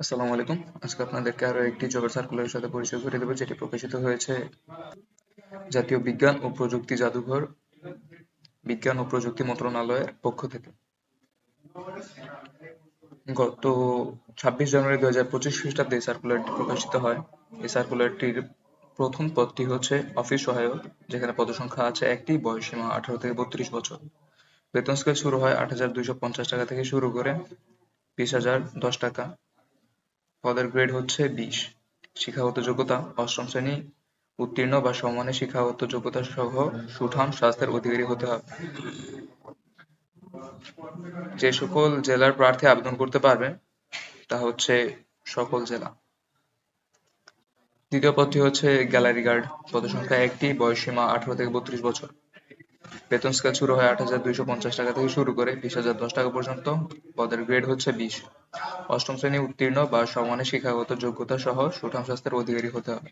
আসসালামু আলাইকুম। আজকে আপনাদেরকে আরও একটি জবের সার্কুলারের সাথে পরিচয় করে দেবো, যেটি প্রকাশিত হয়েছে জাতীয় বিজ্ঞান ও প্রযুক্তি জাদুঘর বিজ্ঞান ও প্রযুক্তি মন্ত্রণালয়ের পক্ষ থেকে। গত ছাব্বিশ জানুয়ারি দু হাজার পঁচিশ খ্রিস্টাব্দে সার্কুলারটি প্রকাশিত হয়। এই সার্কুলারটির প্রথম পদটি হচ্ছে অফিস সহায়ক, যেখানে পদসংখ্যা আছে একটি বয়সীমা আঠারো থেকে বত্রিশ বছর। বেতন স্কেল শুরু হয় আট হাজার দুইশো পঞ্চাশ টাকা থেকে শুরু করে বিশ হাজার দশ টাকা। পদের গ্রেড হচ্ছে বিশ। শিক্ষাগত যোগ্যতা অষ্টম শ্রেণি উত্তীর্ণ বা সমানে শিক্ষাগত যোগ্যতা সহ সুঠাম স্বাস্থ্যের অধিকারী হতে হবে। যে সকল জেলার প্রার্থী আবেদন করতে পারবে, তা হচ্ছে সকল জেলা। দ্বিতীয় পদটি হচ্ছে গ্যালারি গার্ড। পদসংখ্যা একটি, বয়সসীমা আঠারো থেকে বত্রিশ বছর। বেতন স্কেল শুরু হয় আট হাজার দুইশো পঞ্চাশ টাকা থেকে শুরু করে বিশ হাজার দশ টাকা পর্যন্ত। পদের গ্রেড হচ্ছে বিশ। অষ্টম শ্রেণি উত্তীর্ণ বা সমানে শিক্ষাগত যোগ্যতা সহ সুঠাম স্বাস্থ্যের অধিকারী হতে হবে।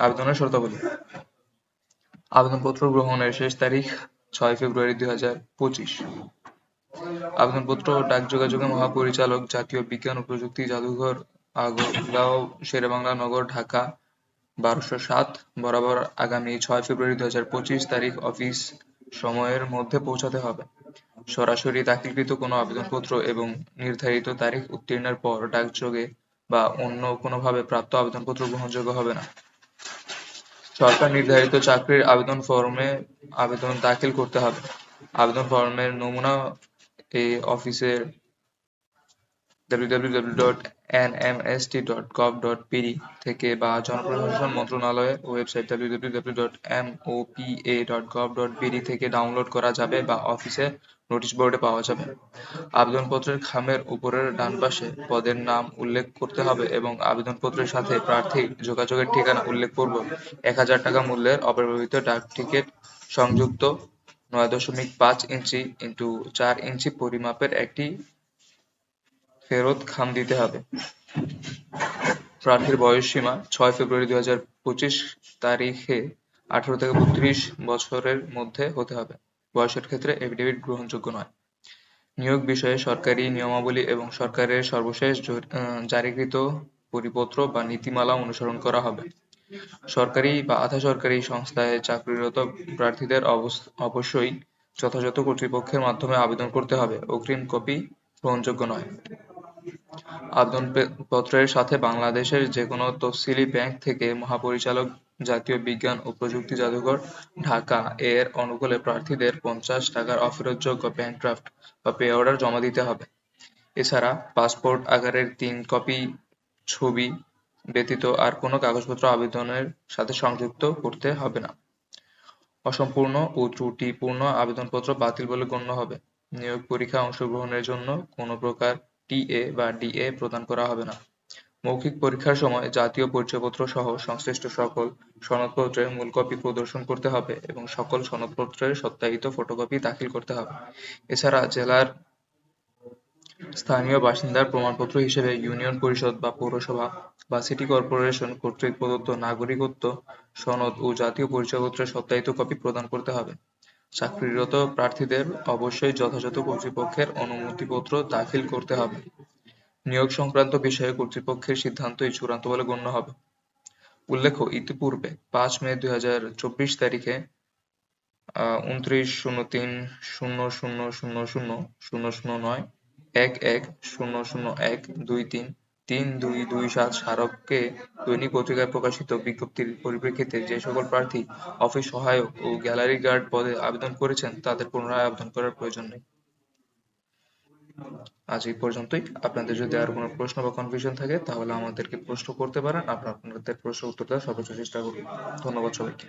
আবেদনের শর্তাবলী। আবেদনপত্র গ্রহণের শেষ তারিখ ছয় ফেব্রুয়ারি দুই হাজার পঁচিশ। আবেদনপত্র ডাক যোগাযোগে মহাপরিচালক, জাতীয় বিজ্ঞান ও প্রযুক্তি জাদুঘর, আগরগাঁও, শেরেবাংলা নগর, ঢাকা বারোশো সাত বরাবর আগামী ছয় ফেব্রুয়ারি দু হাজার পঁচিশ তারিখ অফিস সময়ের মধ্যে পৌঁছাতে হবে। সরাসরি দাখিলকৃত কোনো আবেদনপত্র এবং নির্ধারিত তারিখ উত্তীর্ণের পর ডাকযোগে বা অন্য কোনোভাবে প্রাপ্ত আবেদনপত্র গ্রহণযোগ্য হবে না। সরকার নির্ধারিত চাকরির আবেদন ফর্মে আবেদন দাখিল করতে হবে। আবেদন ফর্মের নমুনা এই অফিসের www.nmst.gov.pd থেকে বা জনপ্রশাসন মন্ত্রণালয়ের ওয়েবসাইট www.mopa.gov.pd থেকে ডাউনলোড করা যাবে বা অফিসে নোটিশ বোর্ডে পাওয়া যাবে। আবেদনপত্রের খামের উপরের ডান পাশে পদের নাম উল্লেখ করতে হবে এবং আবেদনপত্রের সাথে প্রার্থী যোগাযোগের ঠিকানা উল্লেখ পূর্বক এক হাজার টাকা মূল্যের অব্যবহৃত ডাক টিকিট সংযুক্ত নয় দশমিক পাঁচ ইঞ্চি ইন্টু চার ইঞ্চি পরিমাপের একটি ফেরত খাম দিতে হবে। প্রার্থীর বয়স সীমা ছয় ফেব্রুয়ারি দুই হাজার পঁচিশ তারিখে আঠারো থেকে বত্রিশ বছরের মধ্যে হতে হবে। বয়সের ক্ষেত্রে এফিডেভিট গ্রহণযোগ্য নয়। নিয়োগ বিষয়ে সরকারি নিয়মাবলী এবং সরকারের সর্বশেষ জারিকৃত পরিপত্র বা নীতিমালা অনুসরণ করা হবে। সরকারি বা আধা সরকারি সংস্থায় চাকরিরত প্রার্থীদের অবশ্যই যথাযথ কর্তৃপক্ষের মাধ্যমে আবেদন করতে হবে। অগ্রিম কপি গ্রহণযোগ্য নয়। আবেদনপত্রের সাথে বাংলাদেশের যেকোনো তফসিলি ব্যাংক থেকে মহাপরিচালক জাতীয় বিজ্ঞান ও প্রযুক্তি জাদুঘর ঢাকা এর অনুকূলে প্রার্থীদের পঞ্চাশ টাকার অফেরতযোগ্য ব্যাংক ড্রাফট বা পে অর্ডার জমা দিতে হবে। এছাড়া পাসপোর্ট আকারের তিন কপি ছবি ব্যতীত আর কোনো কাগজপত্র আবেদনের সাথে সংযুক্ত করতে হবে না। অসম্পূর্ণ ও ত্রুটিপূর্ণ আবেদনপত্র বাতিল বলে গণ্য হবে। নিয়োগ পরীক্ষায় অংশগ্রহণের জন্য কোনো প্রকার টিএ বা ডিএ প্রদান করা হবে না। মৌখিক পরীক্ষার সময় জাতীয় পরিচয়পত্র সহ সংশ্লিষ্ট সকল সনদপত্রের মূল কপি প্রদর্শন করতে হবে এবং সকল সনদপত্রের সত্যায়িত ফটোকপি দাখিল করতে হবে। এছাড়া জেলার স্থানীয় বাসিন্দার প্রমাণপত্র হিসেবে ইউনিয়ন পরিষদ বা পৌরসভা বা সিটি কর্পোরেশন কর্তৃক প্রদত্ত নাগরিকত্ব, সনদ ও জাতীয় পরিচয়পত্রের সত্যায়িত কপি প্রদান করতে হবে। চাকরিরত প্রার্থীদের অবশ্যই যথাযথ কর্তৃপক্ষের অনুমতিপত্র দাখিল করতে হবে। নিয়োগ সংক্রান্ত বিষয়ে কর্তৃপক্ষের সিদ্ধান্তই চূড়ান্ত বলে গণ্য হবে। উল্লেখ্য, ইতিপূর্বে পাঁচ মে দুই হাজার চব্বিশ তারিখে উনত্রিশ শূন্য তিন শূন্য শূন্য শূন্য শূন্য শূন্য শূন্য নয়, এক এক শূন্য শূন্য এক দুই তিন তিন দুই দুই সাত স্মারকে দৈনিক পত্রিকায় প্রকাশিত বিজ্ঞপ্তির পরিপ্রেক্ষিতে যে সকল প্রার্থী অফিস সহায়ক ও গ্যালারি গার্ড পদে আবেদন করেছেন, তাদের পুনরায় আবেদন করার প্রয়োজন নেই। আজ এই পর্যন্তই। আপনাদের যদি আর কোনো প্রশ্ন বা কনফিউশন থাকে, তাহলে আমাদেরকে প্রশ্ন করতে পারেন। আপনার আপনাদের প্রশ্ন উত্তর দেওয়ার সর্বোচ্চ চেষ্টা করব ধন্যবাদ সবাইকে।